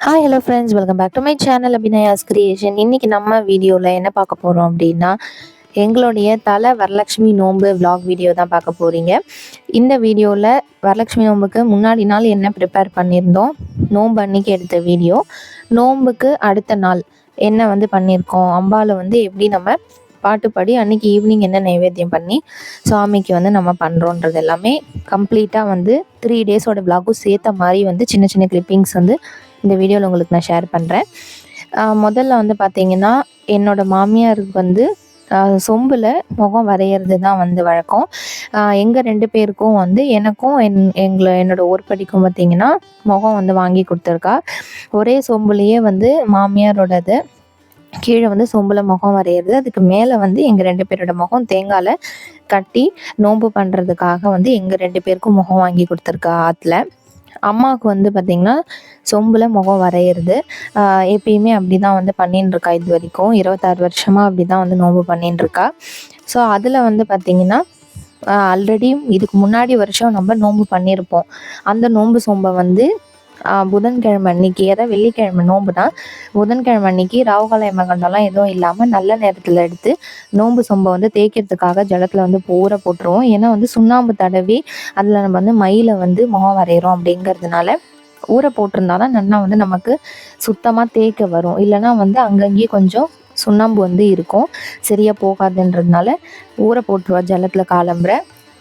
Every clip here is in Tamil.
Hi hello friends welcome back to my channel Abhinaya's creation இன்றைக்கி நம்ம வீடியோவில் என்ன பார்க்க போகிறோம் அப்படின்னா எங்களுடைய தலை வரலட்சுமி நோன்பு விலாக் வீடியோ தான் பார்க்க போகிறீங்க இந்த வீடியோவில் வரலட்சுமி நோன்புக்கு முன்னாடி நாள் என்ன ப்ரிப்பேர் பண்ணியிருந்தோம்? நோன்பு அன்னைக்கு எடுத்த வீடியோ. நோன்புக்கு அடுத்த நாள் என்ன வந்து பண்ணியிருக்கோம்? அம்பாவில் வந்து எப்படி நம்ம பாட்டுப்படி அன்னைக்கு ஈவினிங் என்ன நைவேத்தியம் பண்ணி சுவாமிக்கு வந்து நம்ம பண்ணுறோன்றது எல்லாமே கம்ப்ளீட்டாக வந்து த்ரீ டேஸோட விலாகும் சேர்த்த மாதிரி வந்து சின்ன சின்ன கிளிப்பிங்ஸ் வந்து இந்த வீடியோவில் உங்களுக்கு நான் ஷேர் பண்ணுறேன் முதல்ல வந்து பார்த்தீங்கன்னா என்னோட மாமியாருக்கு வந்து சொம்பில் முகம் வரைகிறது தான் வந்து வழக்கம். எங்கள் ரெண்டு பேருக்கும் வந்து எனக்கும் என் எங்களை என்னோட ஊர்படிக்கும் பார்த்தீங்கன்னா முகம் வந்து வாங்கி கொடுத்துருக்கா. ஒரே சொம்புலேயே வந்து மாமியாரோடது கீழே வந்து சொம்பில் முகம் வரைகிறது அதுக்கு மேலே வந்து எங்கள் ரெண்டு பேரோட முகம் தேங்காயில் கட்டி நோன்பு பண்ணுறதுக்காக வந்து எங்கள் ரெண்டு பேருக்கும் முகம் வாங்கி கொடுத்துருக்கா ஆற்றுல அம்மாவுக்கு வந்து பார்த்திங்கன்னா சொம்பில் முகம் வரைகிறது ஆஹ் எப்பயுமே அப்படி தான் வந்து பண்ணின்னு இருக்கா இது வரைக்கும். இருபத்தாறு வருஷமாக அப்படி தான் வந்து நோம்பு பண்ணின்னு இருக்கா ஸோ அதில் வந்து பார்த்திங்கன்னா ஆல்ரெடி இதுக்கு முன்னாடி வருஷம் நம்ம நோன்பு பண்ணியிருப்போம் அந்த நோன்பு சொம்பை வந்து புதன்கிழமை அன்னைக்கு ஏதாவது வெள்ளிக்கிழமை நோன்பு தான். புதன்கிழமை அன்னைக்கு ராவுகால மகண்டெல்லாம் எதுவும் இல்லாமல் நல்ல நேரத்தில் எடுத்து நோன்பு சொம்பை வந்து தேய்க்கிறதுக்காக ஜலத்தில் வந்து போற போட்டுருவோம். ஏன்னா வந்து சுண்ணாம்பு தடவி அதில் நம்ம வந்து மயில வந்து முகம் வரைகிறோம் அப்படிங்கிறதுனால ஊற போட்டிருந்தா தான் நல்லா வந்து நமக்கு சுத்தமாக தேய்க்க வரும். இல்லைன்னா வந்து அங்கங்கேயே கொஞ்சம் சுண்ணாம்பு வந்து இருக்கும். சரியாக போகாதுன்றதுனால ஊற போட்டுருவா ஜலத்தில் காலம்புற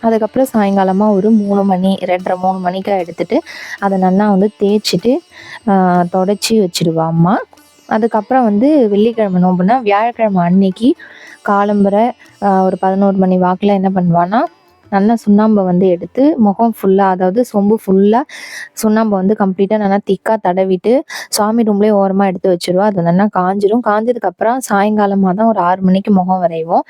அதுக்கப்புறம் சாயங்காலமாக ஒரு மூணு மணி ரெண்டரை மூணு மணிக்கு எடுத்துட்டு அதை நல்லா வந்து தேய்ச்சிட்டு தொடச்சி வச்சிடுவா அம்மா. அதுக்கப்புறம் வந்து வெள்ளிக்கிழமை நோம்புனா வியாழக்கிழமை அன்னைக்கு காலம்புற ஒரு பதினோரு மணி வாக்கில் என்ன பண்ணுவான்னா நல்லா சுண்ணாம்பை வந்து எடுத்து முகம் ஃபுல்லாக அதாவது சொம்பு ஃபுல்லாக சுண்ணாம்பை வந்து கம்ப்ளீட்டாக நல்லா திக்காக தடவிட்டு சாமி ரூம்லேயே ஓரமாக எடுத்து வச்சுருவோம் அது நல்லா காஞ்சிரும். காஞ்சதுக்கப்புறம் சாயங்காலமாக தான் ஒரு ஆறு மணிக்கு முகம் வரைவோம்.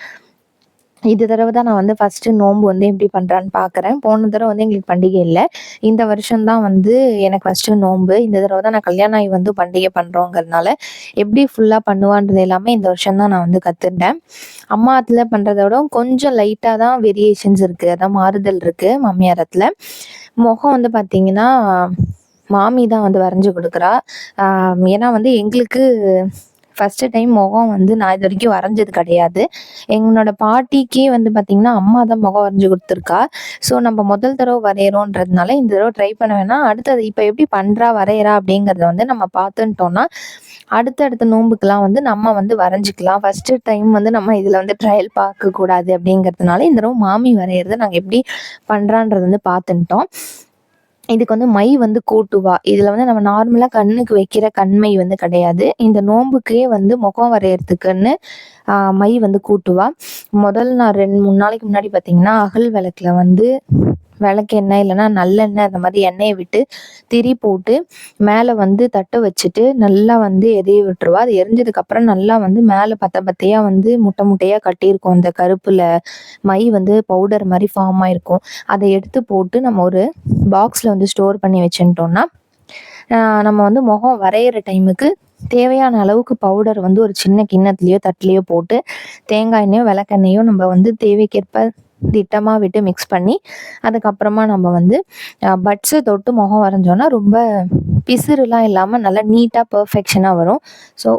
இது தடவை தான் நான் வந்து ஃபஸ்ட்டு நோன்பு வந்து எப்படி பண்ணுறான்னு பார்க்குறேன் போன தடவை வந்து எங்களுக்கு பண்டிகை இல்லை. இந்த வருஷம் தான் வந்து எனக்கு ஃபஸ்ட்டு நோன்பு. இந்த தடவை தான் நான் கல்யாணம் ஆகி வந்து பண்டிகை பண்ணுறோங்கிறதுனால எப்படி ஃபுல்லாக பண்ணுவான்றது எல்லாமே இந்த வருஷம் தான் நான் வந்து கற்றுட்டேன் அம்மா ஆத்துல பண்ணுறத விட கொஞ்சம் லைட்டாக தான் வேரியேஷன்ஸ் இருக்குது அதான் மாறுதல் இருக்குது மாமியாரத்தில் முகம் வந்து பார்த்தீங்கன்னா மாமி தான் வந்து வரைஞ்சி கொடுக்குறா. ஏன்னா வந்து எங்களுக்கு ஃபஸ்ட்டு டைம் முகம் வந்து நான் இது வரைக்கும் வரைஞ்சது கிடையாது. என்னோட பாட்டிக்கே வந்து பார்த்திங்கன்னா அம்மா தான் முகம் வரைஞ்சி கொடுத்துருக்கா. ஸோ நம்ம முதல் தடவை வரைகிறோன்றதுனால இந்த தடவை ட்ரை பண்ண வேணாம். அடுத்தது இப்போ எப்படி பண்ணுறா வரைகிறா அப்படிங்கிறத வந்து நம்ம பார்த்துட்டோம்னா அடுத்தடுத்த நோன்புக்கெலாம் வந்து நம்ம வந்து வரைஞ்சிக்கலாம். ஃபஸ்ட்டு டைம் வந்து நம்ம இதில் வந்து ட்ரையல் பார்க்கக்கூடாது அப்படிங்கிறதுனால இந்த தடவை மாமி வரைகிறத நாங்கள் எப்படி பண்ணுறான்றது வந்து பார்த்துட்டோம். இதுக்கு வந்து மை வந்து கூட்டுவா. இதில் வந்து நம்ம நார்மலாக கண்ணுக்கு வைக்கிற கண்மை வந்து கிடையாது. இந்த நோம்புக்கே வந்து முகம் வரையறதுக்குன்னு ஆஹ், மை வந்து கூட்டுவா. முதல் நான் ரெண்டு மூணு நாளைக்கு முன்னாடி பார்த்தீங்கன்னா அகல் விளக்குல வந்து விளக்கு எண்ணெய் இல்லைன்னா நல்லெண்ணெய் அந்த மாதிரி எண்ணெயை விட்டு திரி போட்டு மேலே வந்து தட்டை வச்சுட்டு நல்லா வந்து எரிய விட்டுருவா. அது எரிஞ்சதுக்கு அப்புறம் நல்லா வந்து மேலே பத்த பத்தையாக வந்து முட்டை முட்டையாக கட்டியிருக்கும். அந்த கருப்பில் மை வந்து பவுடர் மாதிரி ஃபார்ம் ஆயிருக்கும். அதை எடுத்து போட்டு நம்ம ஒரு பாக்ஸில் வந்து ஸ்டோர் பண்ணி வச்சுட்டோம்னா நம்ம வந்து முகம் வரைகிற டைமுக்கு தேவையான அளவுக்கு பவுடர் வந்து ஒரு சின்ன கிண்ணத்துலேயோ தட்டுலேயோ போட்டு தேங்காய் எண்ணெயோ விளக்கெண்ணெயோ நம்ம வந்து தேவைக்கேற்ப திட்டமாக விட்டு மிக்ஸ் பண்ணி அதுக்கப்புறமா நம்ம வந்து பட்ஸை தொட்டு முகம் வரைஞ்சோன்னா ரொம்ப பிசுறுலாம் இல்லாமல் நல்லா நீட்டாக பர்ஃபெக்ஷனாக வரும். ஸோ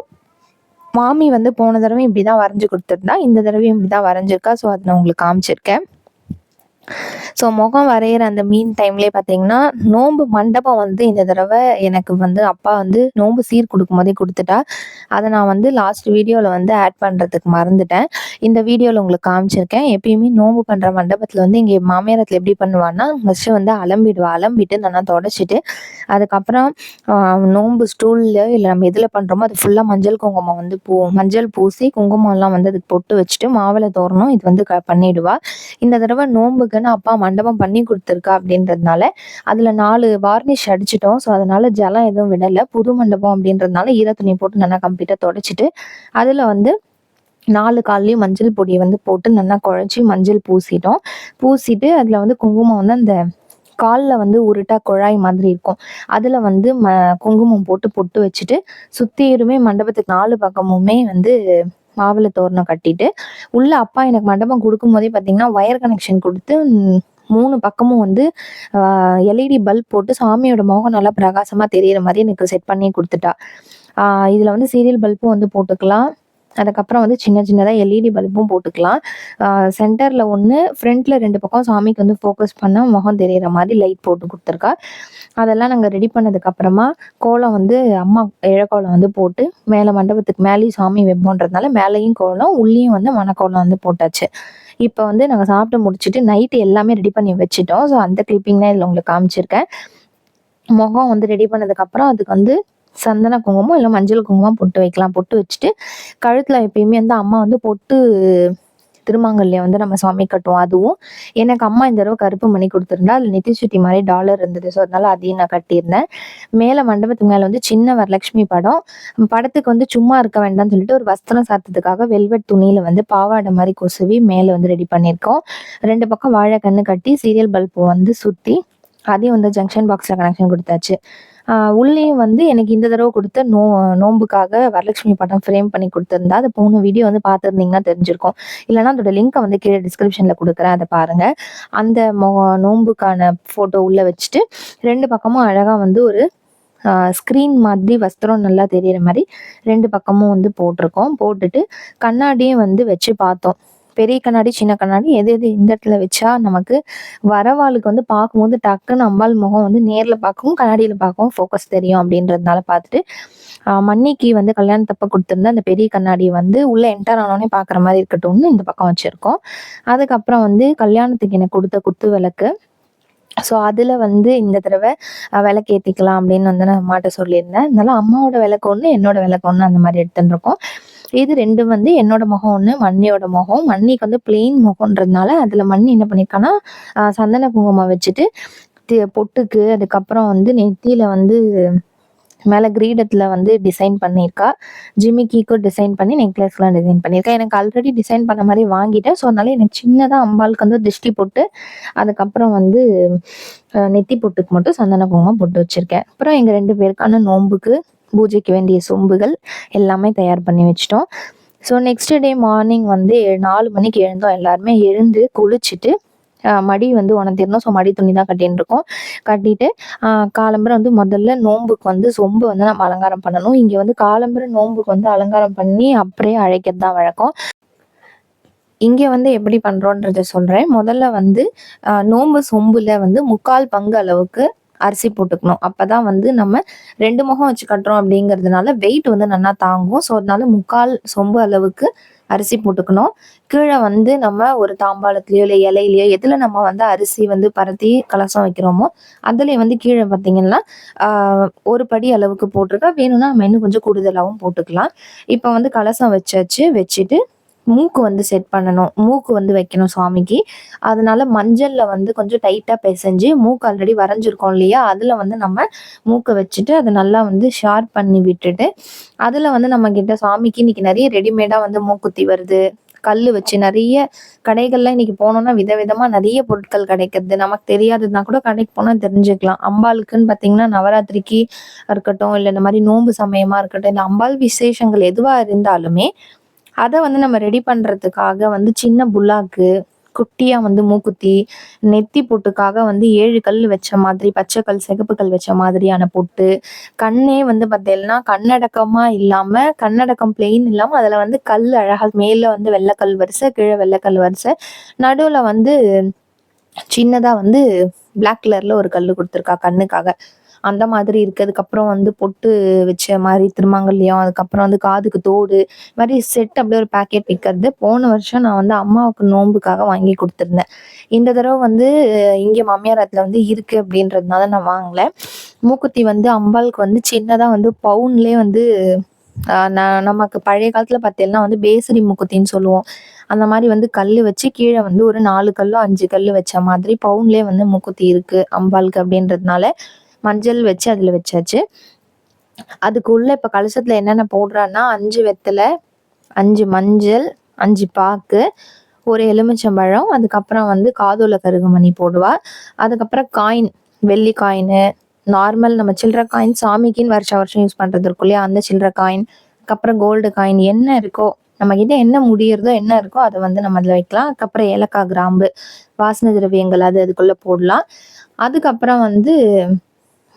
மாமி வந்து போன தடவை இப்படி தான் வரைஞ்சி கொடுத்துருந்தா இந்த தடவையும் இப்படி தான் வரைஞ்சிருக்கா. ஸோ அதை நான் உங்களுக்கு காமிச்சிருக்கேன். ஸோ முகம் வரைகிற அந்த மீன் டைம்லேயே பார்த்தீங்கன்னா நோன்பு மண்டபம் வந்து இந்த தடவை எனக்கு வந்து அப்பா வந்து நோன்பு சீர் கொடுக்கும் போதே கொடுத்துட்டா. அதை நான் வந்து லாஸ்ட் வீடியோவில் வந்து ஆட் பண்ணுறதுக்கு மறந்துட்டேன். இந்த வீடியோவில் உங்களுக்கு காமிச்சிருக்கேன். எப்பயுமே நோன்பு பண்ணுற மண்டபத்தில் வந்து இங்கே மாமியாரத்தில் எப்படி பண்ணுவான்னா ஃபஸ்ட்டு வந்து அலம்பிடுவா. அலம்பிட்டு நல்லா தொடச்சிட்டு அதுக்கப்புறம் நோன்பு ஸ்டூலில் இல்லை நம்ம எதில் பண்ணுறோமோ அது ஃபுல்லாக மஞ்சள் குங்குமம் வந்து பூ மஞ்சள் பூசி குங்குமம்லாம் வந்து அதுக்கு பொட்டு வச்சுட்டு மாவிளை தோரணும் இது வந்து க பண்ணிடுவா. இந்த தடவை நோன்புக்குன்னு அப்பா மண்டபம் பண்ணி கொடுத்துருக்கா அப்படின்றதுனால அதில் நாலு வார்னிஷ் அடிச்சிட்டோம். ஸோ அதனால ஜலம் எதுவும் விடலை. புது மண்டபம் அப்படின்றதுனால ஈர துணி போட்டு நல்லா கம்ப்ளீட்டாக தொடச்சிட்டு அதில் வந்து நாலு கால்லையும் மஞ்சள் பொடியை வந்து போட்டு நல்லா குழச்சி மஞ்சள் பூசிட்டோம். பூசிட்டு அதில் வந்து குங்குமம் வந்து அந்த காலில் வந்து உருட்டா குழாய் மாதிரி இருக்கும். அதில் வந்து ம குங்குமம் போட்டு பொட்டு வச்சுட்டு சுற்றியுமே மண்டபத்துக்கு நாலு பக்கமுமே வந்து மாவிளை தோரணம் கட்டிட்டு உள்ள அப்பா எனக்கு மண்டபம் கொடுக்கும் போதே பார்த்தீங்கன்னா ஒயர் கனெக்ஷன் கொடுத்து மூணு பக்கமும் வந்து எல்இடி பல்ப் போட்டு சாமியோட முகம் நல்லா பிரகாசமாக தெரியிற மாதிரி எனக்கு செட் பண்ணி கொடுத்துட்டா. இதில் வந்து சீரியல் பல்பும் வந்து போட்டுக்கலாம். அதுக்கப்புறம் வந்து சின்ன சின்னதாக எல்இடி பல்பும் போட்டுக்கலாம். சென்டரில் ஒன்று ஃப்ரண்ட்டில் ரெண்டு பக்கம் சாமிக்கு வந்து ஃபோக்கஸ் பண்ணால் முகம் தெரிகிற மாதிரி லைட் போட்டு கொடுத்துருக்கா. அதெல்லாம் நாங்கள் ரெடி பண்ணதுக்கப்புறமா கோலம் வந்து அம்மா இழக்கோலம் வந்து போட்டு மேலே மண்டபத்துக்கு மேலேயும் சாமி வைப்போன்றதுனால மேலேயும் கோலம் உள்ளேயும் வந்து மணக்கோலம் வந்து போட்டாச்சு. இப்போ வந்து நாங்கள் சாப்பிட்டு முடிச்சுட்டு நைட்டு எல்லாமே ரெடி பண்ணி வச்சுட்டோம். ஸோ அந்த கிளிப்பிங் தான் இதில் உங்களுக்கு காமிச்சிருக்கேன். முகம் வந்து ரெடி பண்ணதுக்கப்புறம் அதுக்கு வந்து சந்தன குங்குமம் இல்லை மஞ்சள் குங்குமம் பொட்டு வைக்கலாம். பொட்டு வச்சுட்டு கழுத்தில் எப்பயுமே வந்து அம்மா வந்து பொட்டு திருமாங்கல்யம் வந்து நம்ம சுவாமி கட்டுவோம். அதுவும் எனக்கு அம்மா இந்த தடவை கருப்பு மணி கொடுத்துருந்தா அதில் நெத்தி சுட்டி மாதிரி டாலர் இருந்தது. ஸோ அதனால அதையும் நான் கட்டியிருந்தேன். மேலே மண்டபத்துக்கு மேலே வந்து சின்ன வரலட்சுமி படம். படத்துக்கு வந்து சும்மா இருக்க வேண்டாம்னு சொல்லிட்டு ஒரு வஸ்திரம் சாத்ததுக்காக வெல்வெட் துணியில் வந்து பாவாடை மாதிரி கொசுவி மேலே வந்து ரெடி பண்ணியிருக்கோம். ரெண்டு பக்கம் வாழை கண்ணு கட்டி சீரியல் பல்பு வந்து சுற்றி அதையும் வந்து ஜங்ஷன் பாக்ஸில் கனெக்ஷன் கொடுத்தாச்சு. உள்ளேயும் வந்து எனக்கு இந்த தடவை கொடுத்த நோ நோம்புக்காக வரலட்சுமி படம் ஃப்ரேம் பண்ணி கொடுத்துருந்தா அது போன வீடியோ வந்து பார்த்துருந்தீங்கன்னா தெரிஞ்சிருக்கும். இல்லைனா அதோட லிங்க்கை வந்து கீழே டிஸ்கிரிப்ஷனில் கொடுக்குறேன் அதை பாருங்கள் அந்த மொ நோம்புக்கான ஃபோட்டோ உள்ளே வச்சுட்டு ரெண்டு பக்கமும் அழகாக வந்து ஒரு ஸ்க்ரீன் மாதிரி வஸ்திரம் நல்லா தெரியிற மாதிரி ரெண்டு பக்கமும் வந்து போட்டிருக்கோம். போட்டுட்டு கண்ணாடியும் வந்து வச்சு பார்த்தோம். பெரிய கண்ணாடி சின்ன கண்ணாடி எது எது இந்த இடத்துல வச்சா நமக்கு வரவாளுக்கு வந்து பார்க்கும்போது டக்குன்னு அம்பாள் முகம் வந்து நேரில் பார்க்கவும் கண்ணாடியில் பார்க்கவும் ஃபோக்கஸ் தெரியும் அப்படின்றதுனால பார்த்துட்டு மன்னிக்கு வந்து கல்யாணத்தப்ப கொடுத்துருந்த அந்த பெரிய கண்ணாடி வந்து உள்ள என்டர் ஆனோடனே பார்க்குற மாதிரி இருக்கட்டும்னு இந்த பக்கம் வச்சுருக்கோம். அதுக்கப்புறம் வந்து கல்யாணத்துக்கு எனக்கு கொடுத்த குத்து விளக்கு. ஸோ அதில் வந்து இந்த தடவை விளக்கு ஏற்றிக்கலாம் அப்படின்னு வந்து நான் அம்மாட்ட சொல்லியிருந்தேன். அதனால அம்மாவோட விளக்கு ஒன்று என்னோட விளக்கு ஒன்று அந்த மாதிரி எடுத்துட்டு இருக்கோம். இது ரெண்டும் வந்து என்னோட முகம் ஒன்று மண்ணியோட முகம். மண்ணிக்கு வந்து பிளெயின் முகம்ன்றதுனால அதில் மண்ணி என்ன பண்ணியிருக்கான்னா சந்தன குங்குமம் வச்சுட்டு பொட்டுக்கு அதுக்கப்புறம் வந்து நெத்தியில் வந்து மேலே கிரீடத்தில் வந்து டிசைன் பண்ணியிருக்கா ஜிமிக்கிக்கும் டிசைன் பண்ணி நெக்லஸ்லாம் டிசைன் பண்ணியிருக்கா எனக்கு ஆல்ரெடி டிசைன் பண்ண மாதிரி வாங்கிட்டேன். ஸோ அதனால எனக்கு சின்னதாக அம்பாளுக்கு வந்து திருஷ்டி போட்டு அதுக்கப்புறம் வந்து நெத்தி பொட்டுக்கு மட்டும் சந்தன குங்குமம் போட்டு வச்சுருக்கேன். அப்புறம் எங்கள் ரெண்டு பேருக்கான நோன்புக்கு பூஜைக்கு வேண்டிய சொம்புகள் எல்லாமே தயார் பண்ணி வச்சிட்டோம். ஸோ நெக்ஸ்ட் டே மார்னிங் வந்து நாலு மணிக்கு எழுந்தோம். எல்லாருமே எழுந்து குளிச்சுட்டு மடி வந்து உணர்த்திருந்தோம் ஸோ மடி துணி தான் கட்டின்னு இருக்கோம். கட்டிட்டு காலம்பரம் வந்து முதல்ல நோம்புக்கு வந்து சொம்பு வந்து நம்ம அலங்காரம் பண்ணணும். இங்கே வந்து காலம்பரம் நோம்புக்கு வந்து அலங்காரம் பண்ணி அப்படியே அழைக்கிறது தான் வழக்கம். இங்கே வந்து எப்படி பண்ணுறோன்றத சொல்கிறேன் முதல்ல வந்து நோம்பு சொம்பில் வந்து முக்கால் பங்கு அளவுக்கு அரிசி போட்டுக்கணும். அப்போ தான் வந்து நம்ம ரெண்டு முகம் வச்சு கட்டுறோம் அப்படிங்கிறதுனால வெயிட் வந்து நல்லா தாங்கும். ஸோ அதனால முக்கால் சொம்பு அளவுக்கு அரிசி போட்டுக்கணும். கீழே வந்து நம்ம ஒரு தாம்பாளத்துலேயோ இல்லை இலையிலையோ எதில் நம்ம வந்து அரிசி வந்து பரத்தி கலசம் வைக்கிறோமோ அதுலேயே வந்து கீழே பார்த்தீங்கன்னா ஒரு படி அளவுக்கு போட்டிருக்கா. வேணும்னா நம்ம இன்னும் கொஞ்சம் கூடுதலாகவும் போட்டுக்கலாம். இப்போ வந்து கலசம் வச்சாச்சு வச்சுட்டு மூக்கு வந்து செட் பண்ணணும். மூக்கு வந்து வைக்கணும் சுவாமிக்கு. அதனால மஞ்சள்ல வந்து கொஞ்சம் டைட்டா பிசைஞ்சு மூக்கு ஆல்ரெடி வரைஞ்சிருக்கோம் இல்லையா? அதுல வந்து நம்ம மூக்கை வச்சுட்டு அதை நல்லா வந்து ஷார்ப் பண்ணி விட்டுட்டு அதுல வந்து நம்ம கிட்ட சாமிக்கு இன்னைக்கு நிறைய ரெடிமேடா வந்து மூக்குத்தி வருது. கல் வச்சு நிறைய கடைகள்லாம் இன்னைக்கு போனோம்னா விதவிதமா நிறைய பொருட்கள் கிடைக்கிறது. நமக்கு தெரியாததுனா கூட கடைக்கு போனா தெரிஞ்சுக்கலாம். அம்பாளுக்குன்னு பாத்தீங்கன்னா நவராத்திரிக்கு இருக்கட்டும் இல்லை இந்த மாதிரி நோன்பு சமயமா இருக்கட்டும் இல்லை அம்பாள் விசேஷங்கள் எதுவா இருந்தாலுமே அதை வந்து நம்ம ரெடி பண்ணுறதுக்காக வந்து சின்ன புல்லாக்கு குட்டியாக வந்து மூக்குத்தி நெத்தி பொட்டுக்காக வந்து ஏழு கல் வச்ச மாதிரி பச்சை கல் சிகப்பு கல் வச்ச மாதிரியான பொட்டு கண்ணே வந்து பார்த்தீங்கன்னா கண்ணடக்கமாக இல்லாமல் கண்ணடக்கம் பிளெயின் இல்லாமல் அதில் வந்து கல் அழகாக மேலே வந்து வெள்ளைக்கல் வரிசை கீழே வெள்ளைக்கல் வரிசை நடுவில் வந்து சின்னதாக வந்து பிளாக் கலரில் ஒரு கல் கொடுத்துருக்கா கண்ணுக்காக. அந்த மாதிரி இருக்கு அதுக்கப்புறம் வந்து பொட்டு வச்ச மாதிரி திருமாங்கல்யம் அதுக்கப்புறம் வந்து காதுக்கு தோடு மாதிரி செட் அப்படியே ஒரு பேக்கெட் விற்கிறது போன வருஷம் நான் வந்து அம்மாவுக்கு நோன்புக்காக வாங்கி கொடுத்துருந்தேன். இந்த தடவை வந்து இங்கே மாமியாரத்தில் வந்து இருக்கு அப்படின்றதுனால நான் வாங்கலை. மூக்குத்தி வந்து அம்பாளுக்கு வந்து சின்னதாக வந்து பவுன்லேயே வந்து நமக்கு பழைய காலத்தில் பார்த்தீங்கன்னா வந்து பேசரி மூக்குத்தின்னு சொல்லுவோம். அந்த மாதிரி வந்து கல் வச்சு கீழே வந்து ஒரு நாலு கல்லோ அஞ்சு கல் வச்ச மாதிரி பவுன்லேயே வந்து மூக்குத்தி இருக்கு அம்பாளுக்கு அப்படின்றதுனால மஞ்சள் வச்சு அதில் வச்சாச்சு. அதுக்குள்ள இப்போ கலசத்தில் என்னென்ன போடுறான்னா அஞ்சு வெத்தலை அஞ்சு மஞ்சள் அஞ்சு பாக்கு ஒரு எலுமிச்சம்பழம் அதுக்கப்புறம் வந்து காதோல கருகுமணி போடுவா. அதுக்கப்புறம் காயின் வெள்ளி காயின் நார்மல் நம்ம சில்லற காயின் சாமிக்குன்னு வருஷம் வருஷம் யூஸ் பண்ணுறது இருக்கும் இல்லையா? அந்த சில்லற காயின் அதுக்கப்புறம் கோல்டு காயின் என்ன இருக்கோ நம்மக்கிட்ட என்ன முடியறதோ என்ன இருக்கோ அதை வந்து நம்ம அதில் வைக்கலாம். அதுக்கப்புறம் ஏலக்காய் கிராம்பு வாசனை திரவியங்கள் அது அதுக்குள்ளே போடலாம். அதுக்கப்புறம் வந்து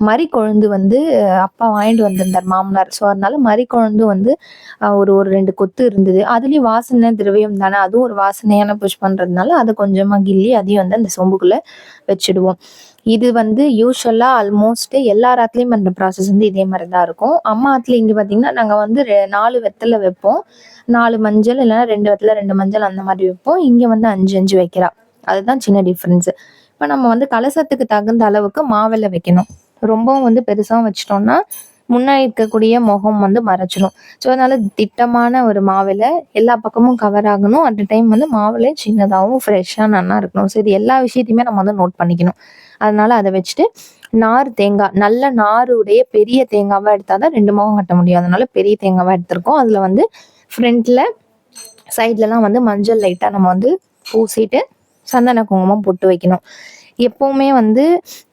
மறி கொழுந்து வந்து அப்பா வாங்கிட்டு வந்திருந்தார் மாமனார். ஸோ அதனால மறி கொழுந்து வந்து ஒரு ஒரு ரெண்டு கொத்து இருந்தது. அதுலேயும் வாசனை திரவியம் தானே? அதுவும் ஒரு வாசனையான புஷ் பண்ணுறதுனால அதை கொஞ்சமாக கிள்ளி அதையும் வந்து அந்த சொம்புக்குள்ளே வச்சுடுவோம். இது வந்து யூஸ்வலாக ஆல்மோஸ்ட் எல்லா ராத்துலேயும் பண்ணுற ப்ராசஸ் வந்து இதே மாதிரி தான் இருக்கும். அம்மா ஆற்றுல இங்கே பார்த்தீங்கன்னா நாங்கள் வந்து நாலு வெத்தலை வைப்போம். நாலு மஞ்சள் இல்லைன்னா ரெண்டு வெத்தலை ரெண்டு மஞ்சள் அந்த மாதிரி வைப்போம். இங்கே வந்து அஞ்சு அஞ்சு வைக்கிறா. அதுதான் சின்ன டிஃப்ரென்ஸு இப்போ நம்ம வந்து கலசத்துக்கு தகுந்த அளவுக்கு மாவிளை வைக்கணும். ரொம்பவும் வந்து பெருசாக வச்சிட்டோம்னா முன்னாடி இருக்கக்கூடிய முகம் வந்து மறைச்சிடும் ஸோ அதனால திட்டமான ஒரு மாவில் எல்லா பக்கமும் கவர் ஆகணும். அட் டைம் வந்து மாவில் சின்னதாகவும் ஃப்ரெஷ்ஷாக நல்லா இருக்கணும். ஸோ இது எல்லா விஷயத்தையுமே நம்ம வந்து நோட் பண்ணிக்கணும். அதனால அதை வச்சுட்டு நார் தேங்காய் நல்ல நாருடைய பெரிய தேங்காவாக எடுத்தால் தான் ரெண்டு முகம் கட்ட முடியும். அதனால பெரிய தேங்காவாக எடுத்திருக்கோம். அதில் வந்து ஃப்ரண்ட்டில் சைட்லலாம் வந்து மஞ்சள் லைட்டாக நம்ம வந்து பூசிட்டு சந்தன குங்குமம் போட்டு வைக்கணும். எப்போவுமே வந்து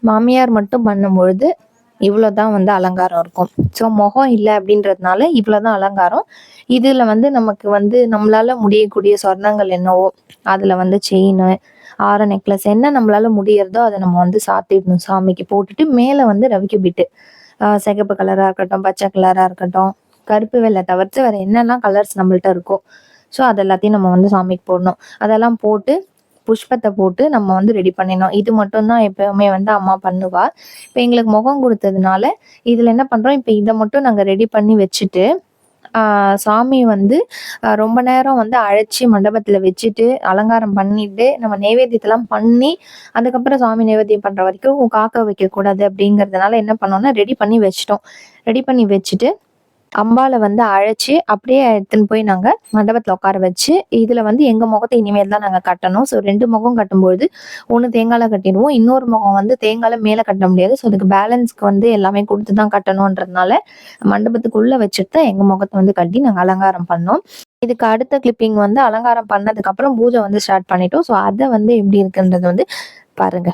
மாமியார் மட்டும் பண்ணும்பொழுது இவ்வளோ தான் வந்து அலங்காரம் இருக்கும். ஸோ முகம் இல்லை அப்படின்றதுனால இவ்வளோ தான் அலங்காரம். இதில் வந்து நமக்கு வந்து நம்மளால் முடியக்கூடிய சொர்ணங்கள் என்னவோ அதில் வந்து செயின் ஆர நெக்லஸ் என்ன நம்மளால் முடியறதோ அதை நம்ம வந்து சாத்திடணும். சாமிக்கு போட்டுட்டு மேலே வந்து ரவிக்கு பிட்டு. சிகப்பு கலராக இருக்கட்டும் பச்சை கலராக இருக்கட்டும் கருப்பு வெள்ளை தவிர்த்து வேறு என்னெல்லாம் கலர்ஸ் நம்மள்ட்ட இருக்கோ ஸோ அது எல்லாத்தையும் நம்ம வந்து சாமிக்கு போடணும். அதெல்லாம் போட்டு புஷ்பத்தை போட்டு நம்ம வந்து ரெடி பண்ணிடணும். இது மட்டும்தான் எப்பவுமே வந்து அம்மா பண்ணுவா. இப்போ எங்களுக்கு முகம் கொடுத்ததுனால இதில் என்ன பண்ணுறோம் இப்போ இதை மட்டும் நாங்கள் ரெடி பண்ணி வச்சுட்டு சாமி வந்து ரொம்ப நேரம் வந்து அழைச்சி மண்டபத்தில் வச்சுட்டு அலங்காரம் பண்ணிட்டு நம்ம நைவேத்தியத்தெல்லாம் பண்ணி அதுக்கப்புறம் சாமி நைவேத்தியம் பண்ணுற வரைக்கும் காக்க வைக்கக்கூடாது அப்படிங்கிறதுனால என்ன பண்ணோம்னா ரெடி பண்ணி வச்சிட்டோம். ரெடி பண்ணி வச்சுட்டு அம்பாவை வந்து அழைச்சி அப்படியே எடுத்துன்னு போய் நாங்கள் மண்டபத்தில் உட்கார வச்சு இதில் வந்து எங்கள் முகத்தை இனிமேல் தான் நாங்கள் கட்டணும். ஸோ ரெண்டு முகம் கட்டும்பொழுது ஒன்று தேங்காயில் கட்டிடுவோம் இன்னொரு முகம் வந்து தேங்காயில் மேலே கட்ட முடியாது. ஸோ அதுக்கு பேலன்ஸ்க்கு வந்து எல்லாமே கொடுத்து தான் கட்டணுன்றதுனால மண்டபத்துக்குள்ளே வச்சுட்டு தான் எங்கள் முகத்தை வந்து கட்டி நாங்கள் அலங்காரம் பண்ணோம். இதுக்கு அடுத்த கிளிப்பிங் வந்து அலங்காரம் பண்ணதுக்கப்புறம் பூஜை வந்து ஸ்டார்ட் பண்ணிட்டோம். ஸோ அதை வந்து எப்படி இருக்குன்றது வந்து பாருங்க.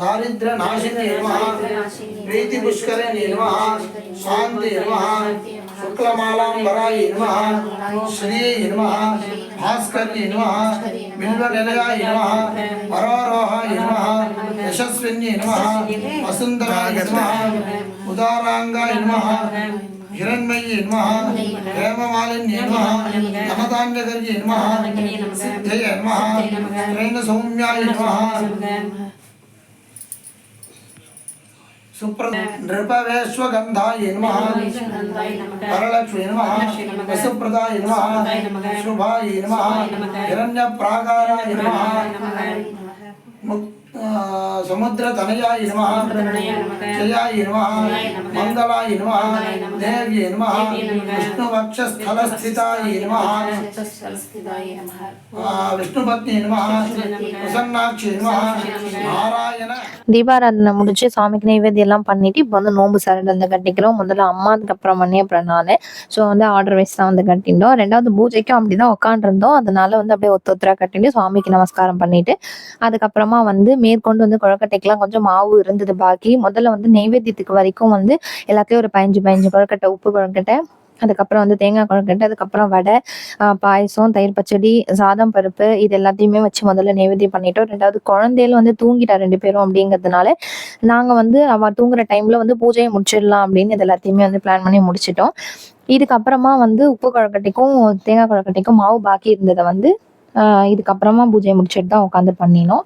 దారిద్ర నాశిని ప్రీతి పుష్కరిణి నమః శాంతి నమః శుక్లమాలాంబరాయి నమః శ్రీ నమః భాస్కర్ణి నమః బిల్వనిలయాయ నమః వరారోహాయ నమః యశస్విని నమః వసుంధరాయ నమః ఉదారాంగాయ నమః हिरण्मयी नमः। हेममालिन्ये नमः। नमतान्यगर्ये नमः। सिद्धये नमः। त्रैणसौम्याय नमः। నమః సుప్ర నృపవేశ్వగంధాయ నమః వరలక్ష్మీ నమః వసుప్రదాయ నమః శుభాయ నమః சமுத்திரதனயாய நம. ஜயாய நம. மங்களாய நம. தேவிய நம. விஷ்ணுவக்ஷஸ்தலஸ்திதாய நம. விஷ்ணுபத்னி நம. பிரசன்னாட்சி நம. நாராயண. தீபாராதனை முடிச்சு சாமிக்கு நைவேத்தியம் எல்லாம் பண்ணிட்டு இப்போ வந்து நோம்பு சரண்டு வந்து கட்டிக்கிறோம். முதல்ல அம்மா அதுக்கப்புறம் பண்ணி அப்புறம் நான் ஸோ வந்து ஆர்டர் வைஸ் தான் வந்து கட்டிட்டோம் ரெண்டாவது பூஜைக்கும் அப்படி தான் உட்காந்துருந்தோம் அதனால வந்து அப்படியே ஒத்து ஒத்துரா கட்டிட்டு சுவாமிக்கு நமஸ்காரம் பண்ணிட்டு அதுக்கப்புறமா வந்து மேற்கொண்டு வந்து குழக்கட்டைக்கெல்லாம் கொஞ்சம் மாவு இருந்தது பாக்கி. முதல்ல வந்து நெய்வேத்தியத்துக்கு வரைக்கும் வந்து எல்லாத்தையும் ஒரு பதினஞ்சு பதினஞ்சு குழக்கட்டை உப்பு குழக்கட்டை அதுக்கப்புறம் வந்து தேங்காய் குழக்கட்டை அதுக்கப்புறம் வடை பாயசம் தயிர் பச்சடி சாதம் பருப்பு இது எல்லாத்தையுமே வச்சு முதல்ல நைவேத்தியம் பண்ணிட்டோம். ரெண்டாவது குழந்தையில வந்து தூங்கிட்டா ரெண்டு பேரும் அப்படிங்கிறதுனால நாங்க வந்து அவ தூங்குற டைம்ல வந்து பூஜையை முடிச்சிடலாம் அப்படின்னு இது எல்லாத்தையுமே வந்து பிளான் பண்ணி முடிச்சிட்டோம். இதுக்கப்புறமா வந்து உப்பு குழக்கட்டைக்கும் தேங்காய் குழக்கட்டைக்கும் மாவு பாக்கி இருந்ததை வந்து இதுக்கப்புறமா பூஜையை முடிச்சிட்டு தான் உட்காந்து பண்ணினோம்.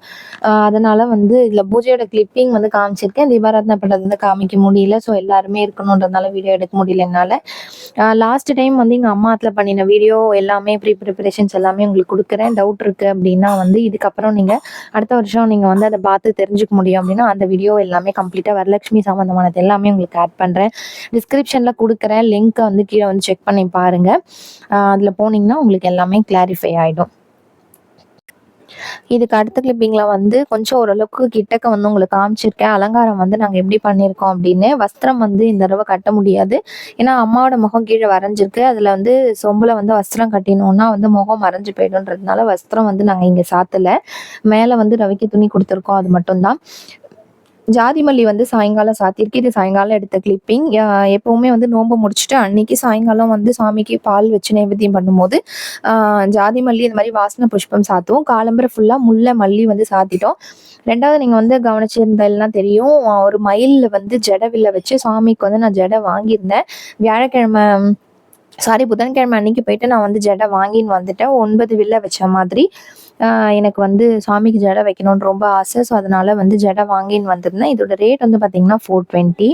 அதனால் அதனால வந்து இதில் பூஜையோட கிளிப்பிங் வந்து காமிச்சிருக்கேன். தீபாராதனை பண்ணுறது வந்து காமிக்க முடியல. ஸோ எல்லாருமே இருக்கணுன்றதுனால வீடியோ எடுக்க முடியல என்னால். லாஸ்ட் டைம் வந்து எங்கள் அம்மா அதில் பண்ணின வீடியோ எல்லாமே ப்ரீ ப்ரிப்பரேஷன்ஸ் எல்லாமே உங்களுக்கு கொடுக்குறேன். டவுட் இருக்குது அப்படின்னா வந்து இதுக்கப்புறம் நீங்கள் அடுத்த வருஷம் நீங்கள் வந்து அதை பார்த்து தெரிஞ்சுக்க முடியும் அப்படின்னா அந்த வீடியோ எல்லாமே கம்ப்ளீட்டாக வரலட்சுமி சம்மந்தமானது எல்லாமே உங்களுக்கு ஆட் பண்ணுறேன் டிஸ்கிரிப்ஷனில் கொடுக்குறேன். லிங்க்கை வந்து கீழே வந்து செக் பண்ணி பாருங்கள் அதில் போனீங்கன்னா உங்களுக்கு எல்லாமே கிளாரிஃபை ஆகிடும் இதுக்கு அடுத்த கிளிப்பிங்கில் வந்து கொஞ்சம் ஓரளவுக்கு கிட்டக்க வந்து உங்களுக்கு காமிச்சிருக்கேன். அலங்காரம் வந்து நாங்கள் எப்படி பண்ணியிருக்கோம் அப்படின்னு. வஸ்திரம் வந்து இந்த தடவை கட்ட முடியாது. ஏன்னா அம்மாவோட முகம் கீழே வரைஞ்சிருக்கு. அதில் வந்து சொம்பில் வந்து வஸ்திரம் கட்டினோம்னா வந்து முகம் மறைஞ்சு போயிடும்ன்றதுனால வஸ்திரம் வந்து நாங்கள் இங்கே சாத்தல. மேலே வந்து ரவிக்கு துணி கொடுத்துருக்கோம். அது மட்டும்தான். ஜாதி மல்லி வந்து சாயங்காலம் சாத்தியிருக்கு. இது சாயங்காலம் எடுத்த கிளிப்பிங் எப்போவுமே வந்து நோன்பு முடிச்சுட்டு அன்னைக்கு சாயங்காலம் வந்து சாமிக்கு பால் வச்சு நைவேத்தியம் பண்ணும்போது ஜாதி மல்லி இந்த மாதிரி வாசனை புஷ்பம் சாத்துவோம். காலம்பரை ஃபுல்லாக முல்லை மல்லி வந்து சாத்திட்டோம். ரெண்டாவது நீங்கள் வந்து கவனிச்சிருந்தெல்லாம் தெரியும். ஒரு மயிலில் வந்து ஜடவில்ல வச்சு சாமிக்கு வந்து நான் ஜடை வாங்கியிருந்தேன். வியாழக்கிழமை சாரி புதன்கிழமை அன்னைக்கு போயிட்டு நான் வந்து ஜடை வாங்கின்னு வந்துட்டேன். ஒன்பது வில்ல வச்ச மாதிரி. எனக்கு வந்து சாமிக்கு ஜடை வைக்கணும்னு ரொம்ப ஆசை. ஸோ அதனால வந்து ஜடை வாங்கின்னு வந்திருந்தேன். இதோட ரேட் வந்து பார்த்தீங்கன்னா ஃபோர் டுவெண்ட்டி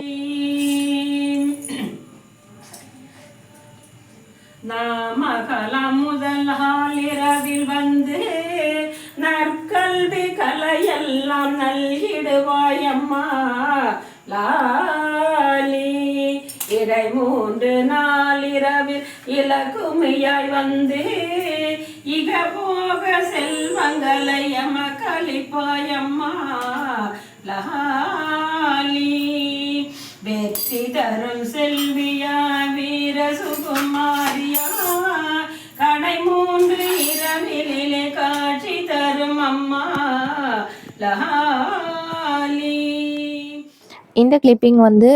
நாமகலம் முதல் இரவில் வந்து நற்கல்வி கலையெல்லாம் நல்கிடுவாயம்மா. லாலி இறை மூன்று நாளிரவில் இலகுமையாய் வந்து இக போக செல்வங்களை எமக்களிப்பாயம்மா லாலி. வெற்றி தரும் செல்வியா வீர சுகுமாரியா. கடை மூன்று இரவிலே காட்சி தரும் அம்மா. லஹா இந்த கிளிப்பிங் வந்து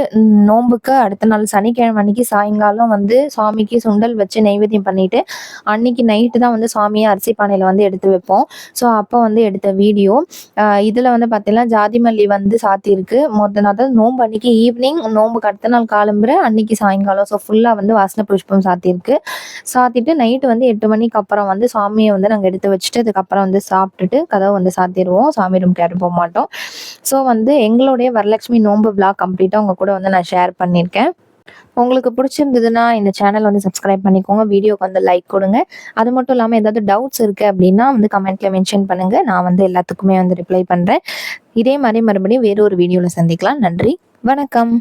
நோம்புக்கு நோன்புக்கு அடுத்த நாள் சனிக்கிழமை அன்னைக்கு சாயங்காலம் வந்து சாமிக்கு சுண்டல் வச்சு நைவேத்தியம் பண்ணிட்டு அன்னைக்கு நைட்டு தான் வந்து சாமியை அரிசி பானையில் வந்து எடுத்து வைப்போம். ஸோ அப்போ வந்து எடுத்த வீடியோ இதில் வந்து பார்த்தீங்கன்னா ஜாதி மல்லி வந்து சாத்தியிருக்கு மொத்த நாள் அதாவது நோன்பு அன்னைக்கு ஈவினிங் நோம்புக்கு அடுத்த நாள் காலம்புற அன்னைக்கு சாயங்காலம். ஸோ ஃபுல்லாக வந்து வாசனை புஷ்பம் சாத்தியிருக்கு சாத்திட்டு நைட்டு வந்து எட்டு மணிக்கு அப்புறம் வந்து சாமியை வந்து நாங்கள் எடுத்து வச்சுட்டு அதுக்கப்புறம் வந்து சாப்பிட்டுட்டு கதவை வந்து சாத்திடுவோம். சாமி ரூம் கேட்டு போக மாட்டோம். ஸோ வந்து எங்களுடைய வரலட்சுமி நோன்பு vlog கம்ப்ளீட்டாக உங்கள் கூட வந்து நான் ஷேர் பண்ணியிருக்கேன். உங்களுக்கு பிடிச்சிருந்ததுன்னா இந்த சேனல் வந்து சப்ஸ்கிரைப் பண்ணிக்கோங்க. வீடியோக்கு வந்து லைக் கொடுங்க. அது மட்டும் இல்லாமல் ஏதாவது டவுட்ஸ் இருக்குது அப்படின்னா வந்து கமெண்ட்ல மென்ஷன் பண்ணுங்க. நான் வந்து எல்லாத்துக்குமே வந்து ரிப்ளை பண்ணுறேன் இதே மாதிரி மறுபடியும் வேற ஒரு வீடியோவில் சந்திக்கலாம். நன்றி. வணக்கம்.